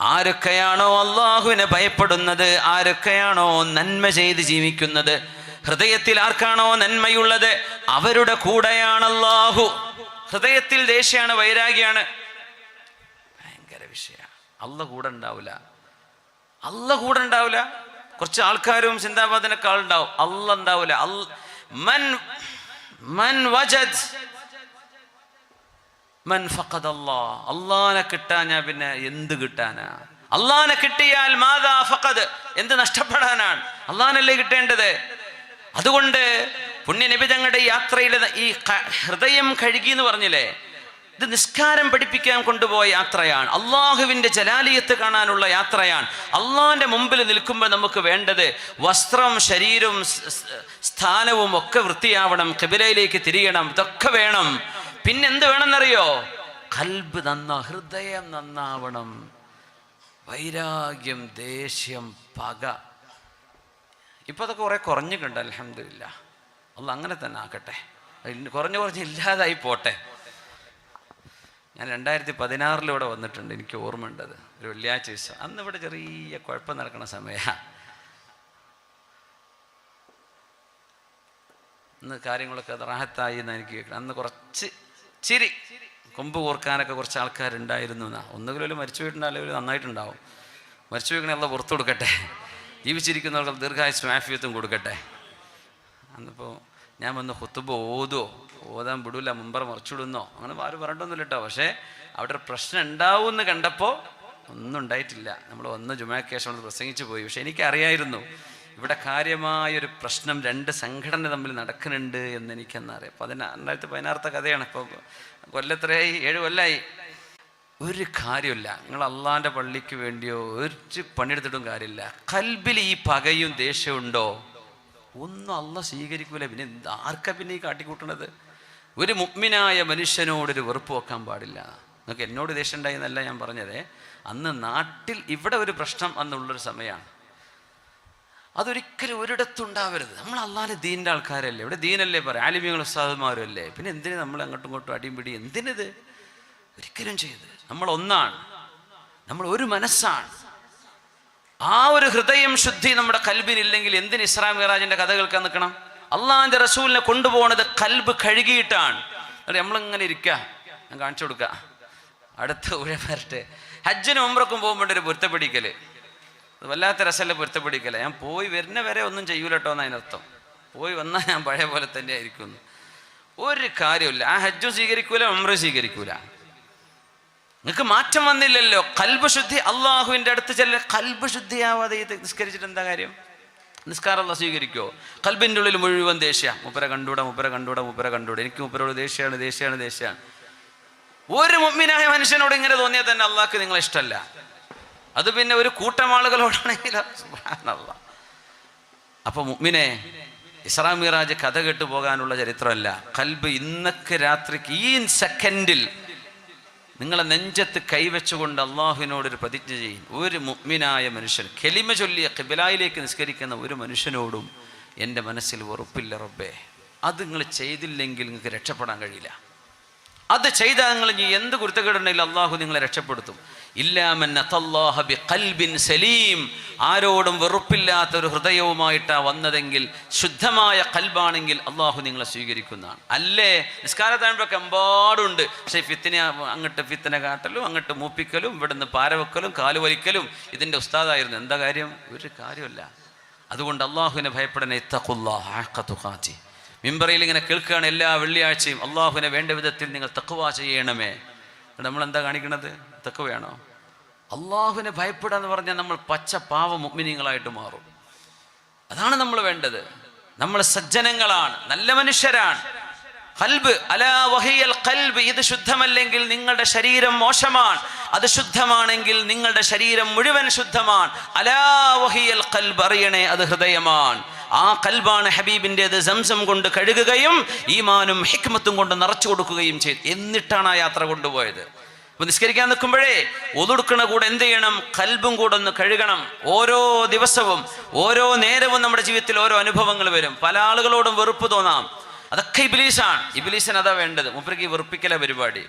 ആരൊക്കെയാണോ അള്ളാഹുവിനെ ഭയപ്പെടുന്നത് ആരൊക്കെയാണോ നന്മ ചെയ്ത് ജീവിക്കുന്നത് ഹൃദയത്തിൽ ആർക്കാണോ നന്മയുള്ളത് അവരുടെ കൂടെയാണ് അള്ളാഹു. ഹൃദയത്തിൽ ദേഷ്യാണ് വൈരാഗ്യാണ് ഭയങ്കര വിഷയമാണ്. അല്ല കൂടെ ഉണ്ടാവില്ല അല്ല കൂടെ ഉണ്ടാവില്ല കുറച്ച് ആൾക്കാരും ചിന്താപാതനക്കാൾ ആളുണ്ടാവും. അല്ല ഉണ്ടാവില്ല അൽ- മൻ മൻ വജദ് മൻ ഫഖദ് അള്ളാനെ കിട്ടാനാ പിന്നെ എന്ത് കിട്ടാനാ? അള്ളാനെ കിട്ടിയാൽ മാതാ ഫഖദ്. എന്ത് നഷ്ടപ്പെടാനാണ്? അള്ളാനല്ലേ കിട്ടേണ്ടത്? അതുകൊണ്ട് പുണ്യനബി തങ്ങളുടെ യാത്രയിലെ ഈ ഹൃദയം കഴുകി എന്ന് പറഞ്ഞില്ലേ? ഇത് നിസ്കാരം പഠിപ്പിക്കാൻ കൊണ്ടുപോയ യാത്രയാണ്. അള്ളാഹുവിന്റെ ജലാലിയത്ത് കാണാനുള്ള യാത്രയാണ്. അള്ളാഹിന്റെ മുമ്പിൽ നിൽക്കുമ്പോൾ നമുക്ക് വേണ്ടത് വസ്ത്രം ശരീരവും സ്ഥാനവും ഒക്കെ വൃത്തിയാവണം. കബിലയിലേക്ക് തിരിയണം. ഇതൊക്കെ വേണം. പിന്നെന്ത് വേണമെന്നറിയോ? കൽബ് നന്ന ഹൃദയം നന്നാവണം. വൈരാഗ്യം ദേഷ്യം പക. ഇപ്പൊ അതൊക്കെ കുറെ കുറഞ്ഞിട്ടുണ്ട് അലഹമില്ല ഒന്ന് അങ്ങനെ തന്നെ ആക്കട്ടെ. കുറഞ്ഞു കുറഞ്ഞ് ഇല്ലാതായി പോട്ടെ. ഞാൻ രണ്ടായിരത്തി പതിനാറിലൂടെ വന്നിട്ടുണ്ട് എനിക്ക് ഓർമ്മയുണ്ടത് ഒരു വെള്ളിയാഴ്ച ദിവസം. അന്ന് ഇവിടെ ചെറിയ കുഴപ്പം നടക്കുന്ന സമയമാണ് ഇന്ന് കാര്യങ്ങളൊക്കെ റാഹത്തായി എന്ന് എനിക്ക് കേൾക്കണം. അന്ന് കുറച്ച് ചിരി കൊമ്പ് കോർക്കാനൊക്കെ കുറച്ച് ആൾക്കാരുണ്ടായിരുന്നു എന്നാ ഒന്നുകിലും മരിച്ചു പോയിട്ടുണ്ടാവില്ല നന്നായിട്ടുണ്ടാവും. മരിച്ചു പോയിക്കണേ അല്ല പുറത്തു കൊടുക്കട്ടെ. ജീവിച്ചിരിക്കുന്നവർക്ക് ദീർഘായുസ് മാഫിയത്വം കൊടുക്കട്ടെ. അന്നിപ്പോൾ ഞാൻ വന്ന് ഹുത്തുബ് ഓതോ ഓതാൻ വിടൂല മുമ്പറ മറിച്ചിടുന്നോ? അങ്ങനെ ആരും പറഞ്ഞിട്ടൊന്നുമില്ല കേട്ടോ. പക്ഷേ അവിടെ ഒരു പ്രശ്നം ഉണ്ടാവും എന്ന് കണ്ടപ്പോൾ ഒന്നും ഉണ്ടായിട്ടില്ല. നമ്മൾ ഒന്ന് ജുമാക്കേശം പ്രസംഗിച്ചു പോയി. പക്ഷെ എനിക്കറിയായിരുന്നു. ഇവിടെ കാര്യമായൊരു പ്രശ്നം രണ്ട് സംഘടന തമ്മിൽ നടക്കുന്നുണ്ട് എന്ന് എനിക്കെന്നറിയാം പതിനാ രണ്ടായിരത്തി പതിനാറത്തെ കഥയാണ്. ഇപ്പോൾ കൊല്ലത്രയായി ഏഴ് കൊല്ലായി. ഒരു കാര്യമില്ല. നിങ്ങൾ അള്ളാന്റെ പള്ളിക്ക് വേണ്ടിയോ ഒരു പണിയെടുത്തിട്ടും കാര്യമില്ല. കൽബിൽ ഈ പകയും ദേഷ്യവും ഉണ്ടോ? ഒന്നും അല്ല സ്വീകരിക്കൂല. പിന്നെ ആർക്ക പിന്നെ ഈ കാട്ടിക്കൂട്ടണത്? ഒരു മുഗ്മിനായ മനുഷ്യനോടൊരു വെറുപ്പ് വെക്കാൻ പാടില്ല. നിങ്ങൾക്ക് എന്നോട് ദേഷ്യം ഉണ്ടായി എന്നല്ല ഞാൻ പറഞ്ഞത്. അന്ന് നാട്ടിൽ ഇവിടെ ഒരു പ്രശ്നം അന്നുള്ളൊരു സമയമാണ്. അതൊരിക്കലും ഒരിടത്തും ഉണ്ടാവരുത് നമ്മൾ അള്ളാഹാന്റെ ദീന്റെ ആൾക്കാരല്ലേ? ഇവിടെ ദീനല്ലേ പറയാം. ആലിമ്യങ്ങൾ ഉസ്താദുമാരും അല്ലേ പിന്നെ എന്തിനു നമ്മൾ അങ്ങോട്ടും ഇങ്ങോട്ടും അടിയും പിടി എന്തിനിത്? ഒരിക്കലും ചെയ്ത് നമ്മൾ ഒന്നാണ്. നമ്മൾ ഒരു മനസ്സാണ്. ആ ഒരു ഹൃദയം ശുദ്ധി നമ്മുടെ കൽബിനില്ലെങ്കിൽ എന്തിന് ഇസ്ലാം മിറാജിന്റെ കഥ കേൾക്കാൻ നിൽക്കണം? അള്ളാഹിന്റെ റസൂലിനെ കൊണ്ടുപോകുന്നത് കൽബ് കഴുകിയിട്ടാണ്. എന്നിട്ട് നമ്മളിങ്ങനെ ഇരിക്കുക ഞാൻ കാണിച്ചു കൊടുക്കുക അടുത്ത ഊഴ വരട്ടെ. ഹജ്ജിനും ഉമ്രക്കും പോകുമ്പോൾ ഒരു പൊരുത്തപ്പിടിക്കൽ. അത് വല്ലാത്ത രസമല്ല പൊരുത്തപ്പെടിക്കല്ല ഞാൻ പോയി വരുന്ന വരെ ഒന്നും ചെയ്യൂല കേട്ടോ എന്ന് അതിനർത്ഥം. പോയി വന്നാൽ ഞാൻ പഴയ പോലെ തന്നെ ആയിരിക്കുന്നു. ഒരു കാര്യമില്ല ആ ഹജ്ജും സ്വീകരിക്കൂല ഉമ്ര സ്വീകരിക്കൂല. നിങ്ങൾക്ക് മാറ്റം വന്നില്ലല്ലോ. കൽബ് ശുദ്ധി അള്ളാഹുവിന്റെ അടുത്ത് ചെല്ല കൽബ് ശുദ്ധിയാവാതെ നിസ്കരിച്ചിട്ട് എന്താ കാര്യം? നിസ്കാരം അല്ല സ്വീകരിക്കോ? കൽബിന്റെ ഉള്ളിൽ മുഴുവൻ ദേഷ്യ. മുപ്പര കണ്ടൂടാ മുപ്പര കണ്ടൂടാ മുപ്പര കണ്ടൂടാ എനിക്ക് മുപ്പരോട് ദേഷ്യമാണ് ദേഷ്യമാണ് ദേഷ്യമാണ് ഒരു മുമ്മിനായ മനുഷ്യനോട് ഇങ്ങനെ തോന്നിയാൽ തന്നെ അള്ളാഹ്ക്ക് നിങ്ങളെ ഇഷ്ടമല്ല. അത് പിന്നെ ഒരു കൂട്ടം ആളുകളോടാണെങ്കിൽ. അപ്പൊ മുമ്മിനെ ഇസ്രാം മിറാജ് കഥ കേട്ടു പോകാനുള്ള ചരിത്രമല്ല. കൽബ് ഇന്നക്ക് രാത്രിക്ക് ഈ സെക്കൻഡിൽ നിങ്ങളെ നെഞ്ചത്ത് കൈവച്ചുകൊണ്ട് അള്ളാഹുവിനോടൊരു പ്രതിജ്ഞ ചെയ്യും. ഒരു മുഗ്മിനായ മനുഷ്യൻ കെലിമ ചൊല്ലിയ കിബിലായിലേക്ക് നിസ്കരിക്കുന്ന ഒരു മനുഷ്യനോടും എന്റെ മനസ്സിൽ ഉറപ്പില്ല റബ്ബേ. അത് നിങ്ങൾ ചെയ്തില്ലെങ്കിൽ നിങ്ങൾക്ക് രക്ഷപ്പെടാൻ കഴിയില്ല. അത് ചെയ്താൽ നിങ്ങൾ ഇനി എന്ത് കുരുത്തക്കേടുണ്ടെങ്കിലും അള്ളാഹു നിങ്ങളെ രക്ഷപ്പെടുത്തും. സലീം. ആരോടും വെറുപ്പില്ലാത്ത ഒരു ഹൃദയവുമായിട്ടാണ് വന്നതെങ്കിൽ ശുദ്ധമായ കൽബാണെങ്കിൽ അള്ളാഹു നിങ്ങളെ സ്വീകരിക്കുന്നതാണ്. അല്ലേ? നിസ്കാരത്താഴ്പൊക്കെ എമ്പാടുണ്ട്. പക്ഷേ ഫിത്തിനെ അങ്ങോട്ട് ഫിത്തിനെ കാട്ടലും അങ്ങോട്ട് മൂപ്പിക്കലും ഇവിടുന്ന് പാരവെക്കലും കാലുവലിക്കലും ഇതിന്റെ ഉസ്താദായിരുന്നു. എന്താ കാര്യം? ഒരു കാര്യമല്ല അതുകൊണ്ട് അള്ളാഹുവിനെ ഭയപ്പെടണേ തക്കുല്ലാഹി മിമ്പറയിൽ ഇങ്ങനെ കേൾക്കുകയാണ് എല്ലാ വെള്ളിയാഴ്ചയും. അള്ളാഹുവിനെ വേണ്ട വിധത്തിൽ നിങ്ങൾ തക്കുവ ചെയ്യണമേ. നമ്മൾ എന്താ കാണിക്കണത്? തക്കുവയാണോ അള്ളാഹുവിനെ ഭയപ്പെടുക എന്ന് പറഞ്ഞാൽ നമ്മൾ പച്ച പാവ മുഗ്മിനിങ്ങളായിട്ട് മാറും. അതാണ് നമ്മൾ വേണ്ടത്. നമ്മൾ സജ്ജനങ്ങളാണ് നല്ല മനുഷ്യരാണ്. കൽബ് അലാ വഹിയൽ കൽബ് ഇത് ശുദ്ധമല്ലെങ്കിൽ നിങ്ങളുടെ ശരീരം മോശമാണ്. അത് ശുദ്ധമാണെങ്കിൽ നിങ്ങളുടെ ശരീരം മുഴുവൻ ശുദ്ധമാണ്. അലാ വഹിയൽ കൽബ് അറിയണേ അത് ഹൃദയമാണ്. ആ കൽബാണ് ഹബീബിന്റെത് സംസം കൊണ്ട് കഴുകുകയും ഈമാനും ഹിക്മത്തും കൊണ്ട് നിറച്ചു കൊടുക്കുകയും ചെയ്തു. എന്നിട്ടാണ് ആ യാത്ര കൊണ്ടുപോയത്. അപ്പൊ നിസ്കരിക്കാൻ നിൽക്കുമ്പോഴേ ഒതുടുക്കണ കൂടെ എന്ത് ചെയ്യണം? കൽബും കൂടെ ഒന്ന് കഴുകണം. ഓരോ ദിവസവും ഓരോ നേരവും നമ്മുടെ ജീവിതത്തിൽ ഓരോ അനുഭവങ്ങൾ വരും. പല ആളുകളോടും വെറുപ്പ് തോന്നാം. അതൊക്കെ ഇബിലീസാണ്. ഇബിലീസിന് അതാ വേണ്ടത്. മുപ്പർക്ക് ഈ വെറുപ്പിക്കല പരിപാടി.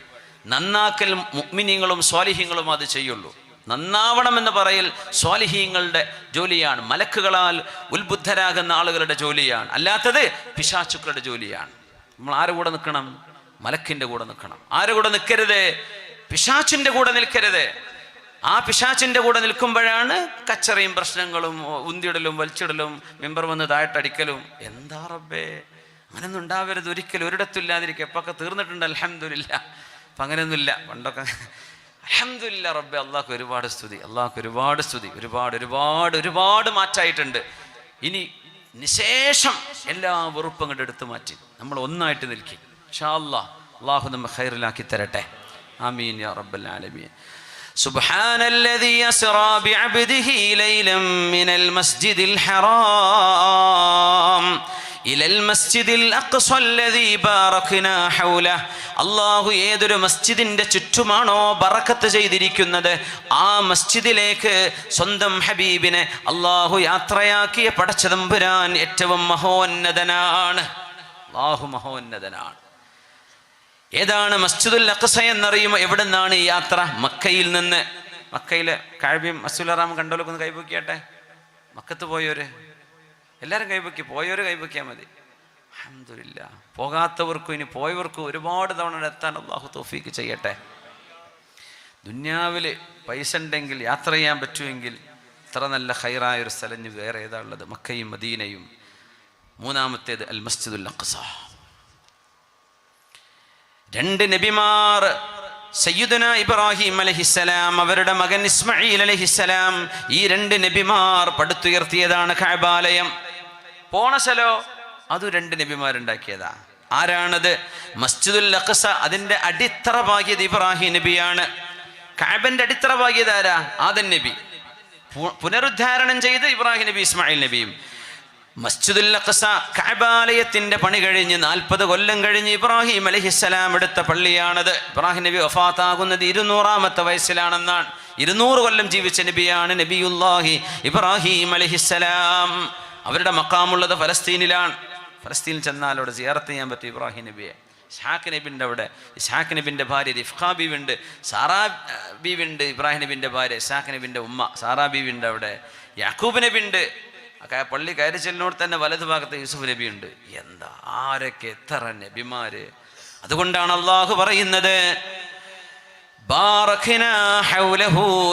നന്നാക്കൽ മുഗ്മിനിങ്ങളും സ്വാലിഹ്യങ്ങളും അത് ചെയ്യുള്ളൂ. നന്നാവണമെന്ന് പറയൽ സ്വാലിഹീങ്ങളുടെ ജോലിയാണ്. മലക്കുകളാൽ ഉത്ബുദ്ധരാകുന്ന ആളുകളുടെ ജോലിയാണ്. അല്ലാത്തത് പിശാച്ചുക്കളുടെ ജോലിയാണ്. നമ്മൾ ആരുടെ കൂടെ നിൽക്കണം? മലക്കിന്റെ കൂടെ നിൽക്കണം. ആരുടെ കൂടെ നിൽക്കരുത്? പിശാച്ചിന്റെ കൂടെ നിൽക്കരുത്. ആ പിശാച്ചിന്റെ കൂടെ നിൽക്കുമ്പോഴാണ് കച്ചറയും പ്രശ്നങ്ങളും ഉന്തിടലും വലിച്ചിടലും മെമ്പർ വന്ന് താഴ്ത്തടിക്കലും. എന്താ റബ്ബേ? അങ്ങനെയൊന്നും ഉണ്ടാവരുത് ഒരിക്കലും. ഒരിടത്തില്ലാതിരിക്കുക എപ്പൊക്കെ തീർന്നിട്ടുണ്ട്. അലഹമില്ല അപ്പം അങ്ങനെയൊന്നുമില്ല. പണ്ടൊക്കെ അലഹമില്ല റബ്ബെ. അള്ളാഹ്ക്ക് ഒരുപാട് സ്തുതി. അള്ളാഹ്ക്ക് ഒരുപാട് സ്തുതി. ഒരുപാട് ഒരുപാട് ഒരുപാട് മാറ്റായിട്ടുണ്ട്. ഇനി നിശേഷം എല്ലാ വെറുപ്പും കണ്ടെടുത്ത് മാറ്റി. നമ്മൾ ഒന്നായിട്ട് നിൽക്കി. ഷാ അള്ളാഹ് അള്ളാഹു നമ്മെ ഹൈറിലാക്കി തരട്ടെ. ആമീൻ യാ റബ്ബൽ ആലമീൻ سبحان الذي أسرى بعبده ليلا من المسجد الحرام إلى المسجد الأقصى الذي باركنا حوله അള്ളാഹു ഏതൊരു മസ്ജിദിന്റെ ചുറ്റുമാണോ ബറക്കത്ത് ചെയ്തിരിക്കുന്നത് ആ മസ്ജിദിലേക്ക് സ്വന്തം ഹബീബിനെ അള്ളാഹു യാത്രയാക്കിയ പടച്ചതമ്പുരാൻ ഏറ്റവും മഹോന്നതനാണ് അള്ളാഹു മഹോന്നതനാണ് ഏതാണ് മസ്ജിദുൽ അഖസ എന്നറിയുമോ? എവിടെ നിന്നാണ് ഈ യാത്ര? മക്കയിൽ നിന്ന്. മക്കയിലെ കാഴ്വ്യം മസ്ജിദുൽ അറാം കണ്ടോലൊക്കെ ഒന്ന് കൈപൊക്കിയാട്ടെ? മക്കത്ത് പോയോര്. എല്ലാവരും കൈപൊക്കി. പോയോര് കൈപൊക്കിയാൽ മതി. അഹമ്മദില്ല പോകാത്തവർക്കും ഇനി പോയവർക്കും ഒരുപാട് തവണ എത്താൻ അള്ളാഹു തോഫീക്ക് ചെയ്യട്ടെ. ദുന്യാവിൽ പൈസ ഉണ്ടെങ്കിൽ യാത്ര ചെയ്യാൻ പറ്റുമെങ്കിൽ ഇത്ര നല്ല ഹൈറായ ഒരു സ്ഥലം വേറെ ഏതാ ഉള്ളത്? മക്കയും മദീനയും. മൂന്നാമത്തേത് അൽ മസ്ജിദുൽ അഖസ രണ്ട് നബിമാർ സയ്യുദന ഇബ്രാഹിം അലഹിസ്സലാം അവരുടെ മകൻ ഇസ്മയിൽ അലഹിസ്സലാം ഈ രണ്ട് നബിമാർ പടുത്തുയർത്തിയതാണ് കഅബാലയം. പോണ സ്ഥലോ അതും രണ്ട് നബിമാരുണ്ടാക്കിയതാ. ആരാണത്? മസ്ജിദുൽ അഖസ അതിന്റെ അടിത്തറ പാകിയത് ഇബ്രാഹിം നബിയാണ്. കാബന്റെ അടിത്തറ പാകിയത് ആരാ? ആദൻ നബി. പുനരുദ്ധാരണം ചെയ്ത് ഇബ്രാഹിം നബി ഇസ്മായിൽ നബിയും. മസ്ജിദുൽ അഖസ കഅബാലയത്തിന്റെ പണി കഴിഞ്ഞ് നാൽപ്പത് കൊല്ലം കഴിഞ്ഞ് ഇബ്രാഹിം അലഹിസ്സലാം എടുത്ത പള്ളിയാണത്. ഇബ്രാഹിം നബി വഫാത്താകുന്നത് ഇരുന്നൂറാമത്തെ വയസ്സിലാണെന്നാണ്. ഇരുന്നൂറ് കൊല്ലം ജീവിച്ച നബിയാണ് നബിയുല്ലാഹി ഇബ്രാഹിം അലഹിസ്സലാം. അവരുടെ മക്കാമുള്ളത് ഫലസ്തീനിലാണ്. ഫലസ്തീനിൽ ചെന്നാൽ അവിടെ സിയാറത്ത് ചെയ്യാൻ പറ്റും ഇബ്രാഹിം നബിയെ. ഇസ്ഹാഖ് നബിന്റെ അവിടെ. ഇസ്ഹാഖ് നബിന്റെ ഭാര്യ റിഫ്ഖ ബീവുണ്ട് സാറാ ബീവുണ്ട് ഇബ്രാഹിം നബിന്റെ ഭാര്യ ഇസ്ഹാഖ് നബിന്റെ ഉമ്മ. സാറാ ബീവിണ്ട് അവിടെ. യാക്കൂബ് ഒക്കെ പള്ളി കയറി ചെല്ലിനോട് തന്നെ വലതു ഭാഗത്ത് യൂസുഫ് ഉണ്ട് എന്താ? ആരൊക്കെ എത്ര നബിമാര്? അതുകൊണ്ടാണ് അള്ളാഹു പറയുന്നത്.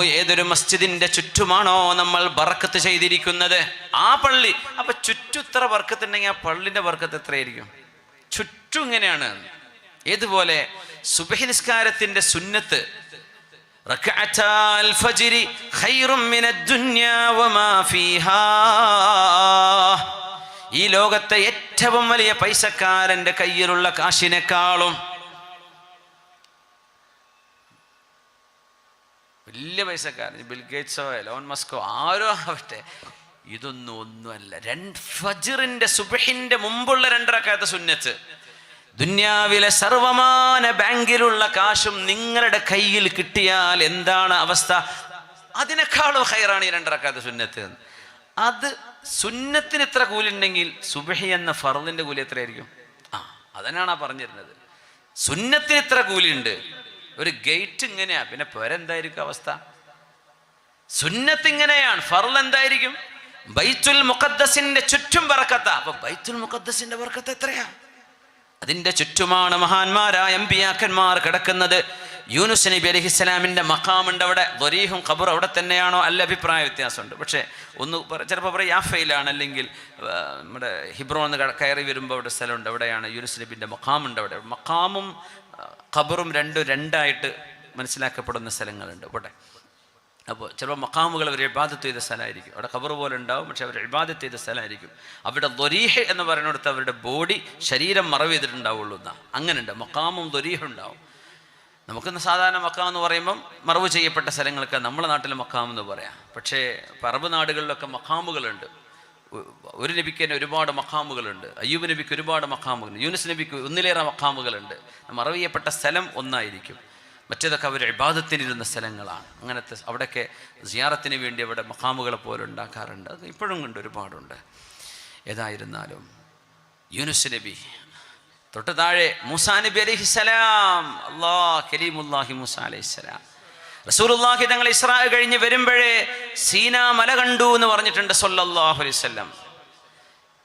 ഏതൊരു മസ്ജിദിന്റെ ചുറ്റുമാണോ നമ്മൾ ബർക്കത്ത് ചെയ്തിരിക്കുന്നത്? ആ പള്ളി. അപ്പൊ ചുറ്റും ഇത്ര ബർക്കത്തുണ്ടെങ്കിൽ ആ പള്ളിന്റെ ബർക്കത്ത് എത്രയായിരിക്കും? ചുറ്റും ഇങ്ങനെയാണ്. ഏതുപോലെ? സുബഹി നിസ്കാരത്തിന്റെ സുന്നത്ത് ഈ ലോകത്തെ ഏറ്റവും വലിയ പൈസക്കാരന്റെ കയ്യിലുള്ള കാശിനേക്കാളും വലിയ പൈസക്കാരൻ. ബിൽഗേറ്റ്സോ എലോൺ മസ്കോ ആരോ ആവട്ടെ. ഇതൊന്നും ഒന്നുമല്ല. രണ്ട് ഫജിറിന്റെ സുബഹിന്റെ മുമ്പുള്ള രണ്ടരക്കാത്ത സുന്നത്ത്. ദുന്യാവിലെ സർവമാന ബാങ്കിലുള്ള കാശും നിങ്ങളുടെ കയ്യിൽ കിട്ടിയാൽ എന്താണ് അവസ്ഥ? അതിനേക്കാളും ഹൈറാണ് ഈ രണ്ടറക്കാത്ത സുന്നത്ത്. അത് സുന്നത്തിന് എത്ര കൂലുണ്ടെങ്കിൽ സുബഹി എന്ന ഫറദിന്റെ കൂലി എത്രയായിരിക്കും? ആ അതന്നെയാണ് ആ പറഞ്ഞിരുന്നത്. സുന്നത്തിന് ഇത്ര കൂലിയുണ്ട്. ഒരു ഗേറ്റ് ഇങ്ങനെയാ. പിന്നെ പേരെന്തായിരിക്കും അവസ്ഥ? സുന്നത്ത് ഇങ്ങനെയാണ്. ഫറൽ എന്തായിരിക്കും? ബൈത്തുൽ മുഖദ്ദസിന്റെ ചുറ്റും പറക്കത്ത. അപ്പൊ ബൈത്തുൽ മുഖദ്ദസിന്റെ പറക്കത്ത് എത്രയാ? അതിന്റെ ചുറ്റുമാണ് മഹാന്മാരായ എംപിയാക്കന്മാർ കിടക്കുന്നത്. യൂനുസ് നബി അലഹിസ്സലാമിന്റെ മഖാമുണ്ട് അവിടെ. ദൊരീഹും ഖബർ അവിടെ തന്നെയാണോ? അല്ല അഭിപ്രായ വ്യത്യാസമുണ്ട്. പക്ഷേ ഒന്ന് ചിലപ്പോൾ പറയും യാഫയിലാണ്. അല്ലെങ്കിൽ നമ്മുടെ ഹിബ്രോ എന്ന് കയറി വരുമ്പോൾ അവിടെ സ്ഥലമുണ്ട്. അവിടെയാണ് യൂനുസ് നബിന്റെ മഖാമുണ്ട് അവിടെ. മഖാമും ഖബറും രണ്ടും രണ്ടായിട്ട് മനസ്സിലാക്കപ്പെടുന്ന സ്ഥലങ്ങളുണ്ട് അവിടെ. അപ്പോൾ ചിലപ്പോൾ മക്കാമുകൾ അവർ ഇബാദത്ത് ചെയ്ത സ്ഥലമായിരിക്കും. അവിടെ ഖബർ പോലെ ഉണ്ടാവും പക്ഷെ അവർ ഇബാദത്ത് ചെയ്ത സ്ഥലമായിരിക്കും. അവിടെ ദൊരീഹ് എന്ന് പറയുന്നിടത്ത് അവരുടെ ബോഡി ശരീരം മറവ് ചെയ്തിട്ടുണ്ടാവുള്ളൂ എന്നാ. അങ്ങനെ ഉണ്ട് മക്കാമും ദൊരീഹും ഉണ്ടാവും. നമുക്കിന്ന് സാധാരണ മക്കാം എന്ന് പറയുമ്പം മറവ് ചെയ്യപ്പെട്ട സ്ഥലങ്ങൾക്ക് നമ്മുടെ നാട്ടിൽ മക്കാം എന്ന് പറയാം. പക്ഷേ പറവ് നാടുകളിലൊക്കെ മക്കാമുകളുണ്ട് ഒരു നബിക്ക് തന്നെ ഒരുപാട് മക്കാമുകളുണ്ട് അയ്യൂബ് നബിക്ക് ഒരുപാട് മക്കാമുകളുണ്ട് യൂനുസ് നബിക്ക് ഒന്നിലേറെ മക്കാമുകളുണ്ട് മറവ് ചെയ്യപ്പെട്ട സ്ഥലം ഒന്നായിരിക്കും. മറ്റേതൊക്കെ അവർ ഇബാദത്തിനിരുന്ന സ്ഥലങ്ങളാണ്. അങ്ങനത്തെ അവിടെയൊക്കെ സിയാറത്തിന് വേണ്ടി അവിടെ മക്കാമുകളെ പോലെ ഉണ്ടാക്കാറുണ്ട്. അത് ഇപ്പോഴും ഉണ്ട് ഒരുപാടുണ്ട്. ഏതായിരുന്നാലും യൂനുസ് നബി തൊട്ട് താഴെ മൂസാ നബി അലൈഹിസ്സലാം അള്ളാ കലീമുല്ലാഹി മൂസ അലൈഹിസ്സലാം റസൂലുള്ളാഹി തങ്ങൾ ഇസ്രാ കഴിഞ്ഞ് വരുമ്പോഴേ സീനാ മല കണ്ടു എന്ന് പറഞ്ഞിട്ടുണ്ട് സൊല്ലാഹു അലൈഹി വസല്ലം.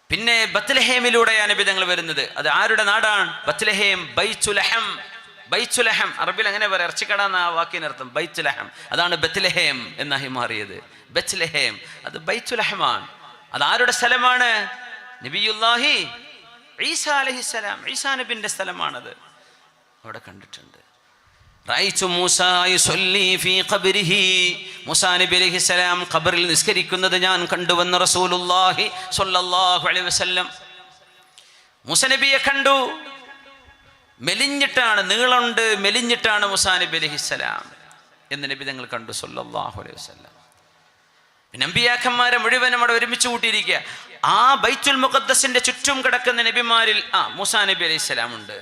പിന്നെ ബത്ലഹേമിലൂടെയാണ് നബി തങ്ങൾ വരുന്നത്. അത് ആരുടെ നാടാണ്? ബത്ലഹേം ബൈച്ചുലഹം ബൈച്ചുലഹം അറബിൽ അങ്ങനെ പറയാം? ഇറച്ചിക്കട എന്ന ആ വാക്കിനർത്ഥം ബൈച്ചുലഹം അതാണ് ബത്ലഹേം എന്നായി മാറിയത്. ബത്ലഹേം. അത് ബൈച്ചുലഹമാണ് അത് ആരുടെ സ്ഥലമാണ്? നബിയുല്ലാഹി ഈസാ അലഹിസ്സലാം ഈസാ നബിന്റെ സ്ഥലമാണത്. അവിടെ കണ്ടിട്ടുണ്ട്. റഅയ്തു മൂസാ യുസല്ലി ഫീ ഖബ്രിഹി. മൂസ നബി അലൈഹിസ്സലാം ഖബറിൽ നിസ്കരിക്കുന്നത് ഞാൻ കണ്ടുവെന്ന് റസൂലുള്ളാഹി സ്വല്ലല്ലാഹു അലൈഹി വസല്ലം. മൂസ നബിയെ കണ്ടു. മെലിഞ്ഞിട്ടാണ് നീളമുണ്ട് മെലിഞ്ഞിട്ടാണ് മൂസാ നബി അലൈഹിസ്സലാം എന്ന് നബി ഞങ്ങൾ കണ്ടു സൊല്ലാഹു അലൈഹി വസ്ലാം നമ്പിയാക്കന്മാരെ മുഴുവൻ അവിടെ ഒരുമിച്ച് കൂട്ടിയിരിക്കുക. ആ ബൈത്തുൽ മുഖദ്ദസിന്റെ ചുറ്റും കിടക്കുന്ന നബിമാരിൽ ആ മുസാ നബി അലൈഹി സ്വലാം ഉണ്ട്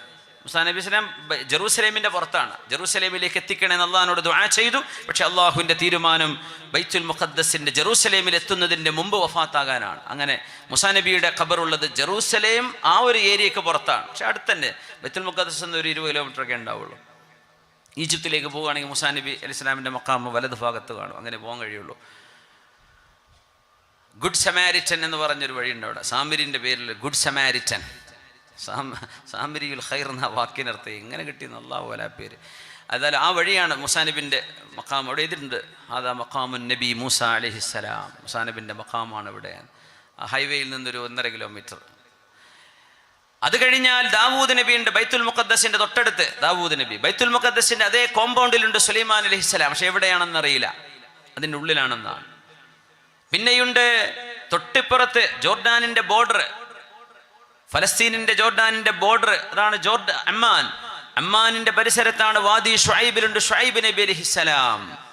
മൂസാ നബി സ്വലാം ജെറൂസലേമിന്റെ പുറത്താണ്. ജെറൂസലേമിലേക്ക് എത്തിക്കണേ അള്ളഹാനോട് ദുആ ചെയ്തു. പക്ഷെ അള്ളാഹുവിന്റെ തീരുമാനം ബൈത്തുൽ മുഖദ്ദസിന്റെ ജെറൂസലേമിൽ എത്തുന്നതിന്റെ മുമ്പ് വഫാത്താകാനാണ്. അങ്ങനെ മുസാ നബിയുടെ ഖബറുള്ളത് ജെറൂസലേം ആ ഒരു ഏരിയയ്ക്ക് പുറത്താണ്. പക്ഷെ അടുത്തന്നെ ബൈത്തുൽ മുഖദ്ദസ് എന്ന് ഒരു ഇരുപത് കിലോമീറ്ററൊക്കെ ഉണ്ടാവുള്ളൂ. ഈജിപ്തിലേക്ക് പോവുകയാണെങ്കിൽ മുസാ നബി അലി ഇസ്ലാമിന്റെ മക്കാമ വലത് ഭാഗത്ത് കാണും. അങ്ങനെ പോകാൻ കഴിയുള്ളൂ. ഗുഡ് സമാരിറ്റൻ എന്ന് പറഞ്ഞൊരു വഴിയുണ്ട് അവിടെ. സാമിരിന്റെ പേരിൽ ഗുഡ് സമാരിറ്റൻ. സാം സാമരിയുൽ ഖൈർ എന്ന വാക്കിനർത്ഥം എങ്ങനെ കിട്ടിയെന്ന് അള്ളാഹു ആ പേര്. അതായത് ആ വഴിയാണ് മുസാനബിന്റെ മക്കാം അവിടെ എഴുതിയിട്ടുണ്ട്. അതാ മക്കാമുൻ നബി മൂസ അലഹിസ്സലാം മുസാനബിന്റെ മക്കാമാണ് ഇവിടെ. ഹൈവേയിൽ നിന്നൊരു ഒന്നര കിലോമീറ്റർ. അത് കഴിഞ്ഞാൽ ദാവൂദ് നബി ഉണ്ട് ബൈത്തുൽ മുഖദ്ദസിന്റെ തൊട്ടടുത്ത്. ദാവൂദ് നബി. ബൈത്തുൽ മുഖദ്ദസിന്റെ അതേ കോമ്പൗണ്ടിലുണ്ട് സുലൈമാൻ അലഹിസ്സലാം പക്ഷെ എവിടെയാണെന്ന് അറിയില്ല. അതിന്റെ ഉള്ളിലാണെന്നാണ്. പിന്നെയുണ്ട് തൊട്ടിപ്പുറത്ത് ജോർഡാനിന്റെ ബോർഡർ. ഫലസ്തീനിന്റെ ജോർഡാനിന്റെ ബോർഡർ അതാണ് ജോർഡ് അമ്മാൻ. അമ്മാനിന്റെ പരിസരത്താണ് വാദി ഷുഹൈബിലുണ്ട് ഷുഹൈബ് നബി അലഹിസ്സലാം.